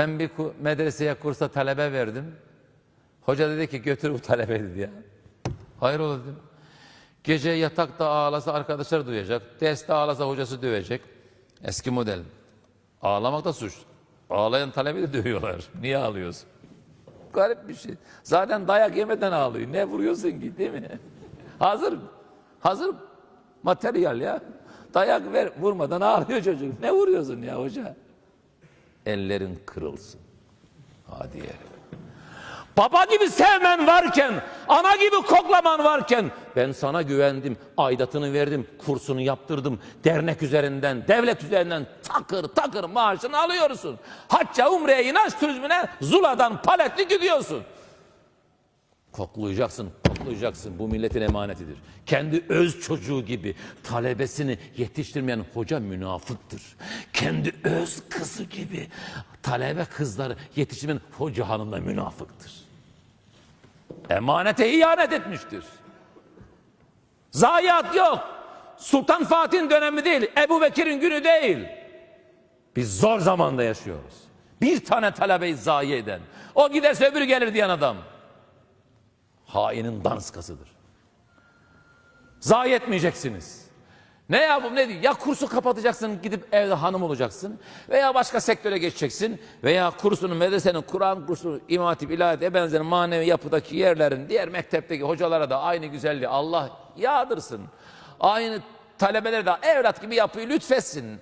Ben bir medreseye kursa talebe verdim. Hoca dedi ki götür bu talebe dedi ya. Hayır ola dedim. Gece yatakta ağlasa arkadaşlar duyacak. Derste ağlasa hocası dövecek. Eski model. Ağlamak da suç. Ağlayan talebi de dövüyorlar. Niye ağlıyorsun? Garip bir şey. Zaten dayak yemeden ağlıyor. Ne vuruyorsun ki değil mi? Hazır. Hazır materyal ya. Dayak ver vurmadan ağlıyor çocuk. Ne vuruyorsun ya hoca? Ellerin kırılsın. Hadi yerim. Baba gibi sevmen varken, ana gibi koklaman varken ben sana güvendim, aidatını verdim, kursunu yaptırdım. Dernek üzerinden, devlet üzerinden takır takır maaşını alıyorsun. Hacca, umreye, inanç turizmine Zula'dan paletli gidiyorsun. Koklayacaksın, koklayacaksın. Bu milletin emanetidir. Kendi öz çocuğu gibi talebesini yetiştirmeyen hoca münafıktır. Kendi öz kızı gibi talebe kızları yetiştirmeyen hoca hanım da münafıktır. Emanete ihanet etmiştir. Zayiat yok. Sultan Fatih'in dönemi değil, Ebu Bekir'in günü değil. Biz zor zamanda yaşıyoruz. Bir tane talebeyi zayi eden. O giderse öbürü gelir diyen adam hainin danskasıdır. Zayi etmeyeceksiniz. Ne yapıp ne değil? Ya kursu kapatacaksın gidip evde hanım olacaksın veya başka sektöre geçeceksin veya kursunu medresenin Kur'an kursunu İmam Hatip İlahiyat benzeri manevi yapıdaki yerlerin diğer mektepteki hocalara da aynı güzelliği Allah yağdırsın. Aynı talebelere de evlat gibi yapıyı lütfetsin.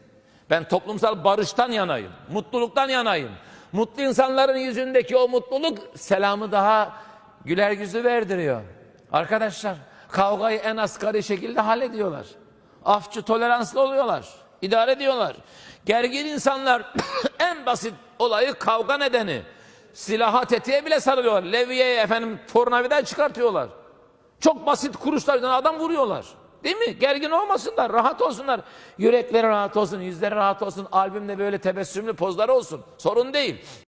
Ben toplumsal barıştan yanayım, mutluluktan yanayım. Mutlu insanların yüzündeki o mutluluk selamı daha güler yüzü verdiriyor. Arkadaşlar kavgayı en asgari şekilde hallediyorlar. Afçı toleranslı oluyorlar. idare ediyorlar. Gergin insanlar en basit olayı kavga nedeni. Silaha tetiğe bile sarılıyorlar. Levye'ye efendim tornaviden çıkartıyorlar. Çok basit kuruşlardan adam vuruyorlar. Değil mi? Gergin olmasınlar, rahat olsunlar. Yürekleri rahat olsun, yüzleri rahat olsun, albümde böyle tebessümlü pozları olsun. Sorun değil.